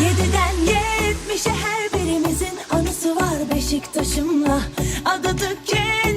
Yediden yetmişe her birimizin anısı var Beşiktaş'ımla. Adadık kez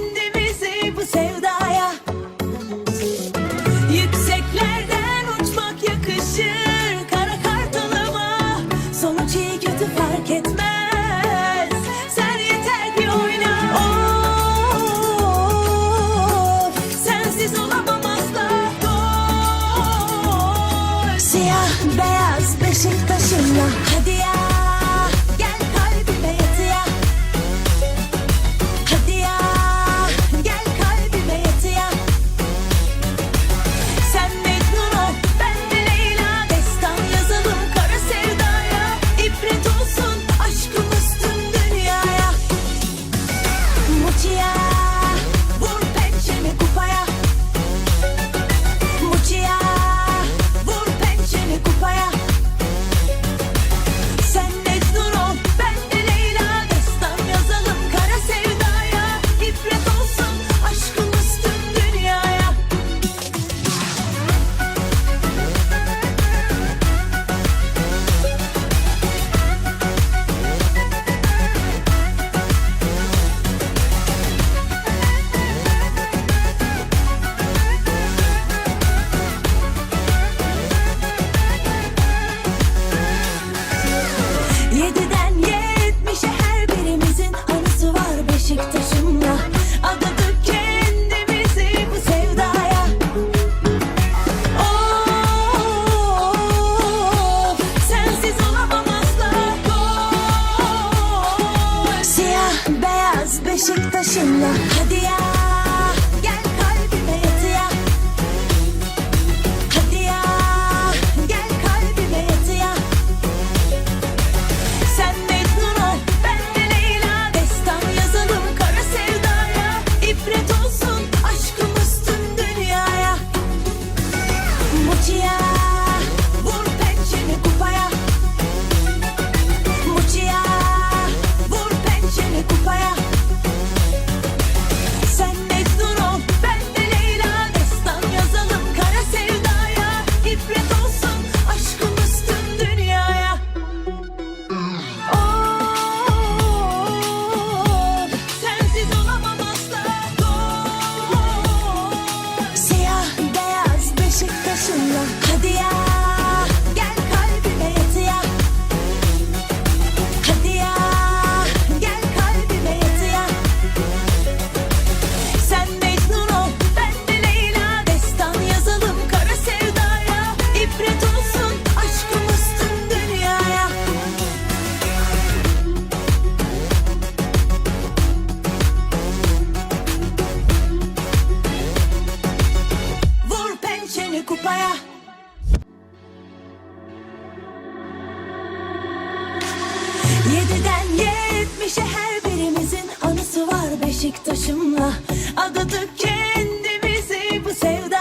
Yediden yetmişe her birimizin anısı var Beşiktaş'ımla. Adadık kendimizi bu sevda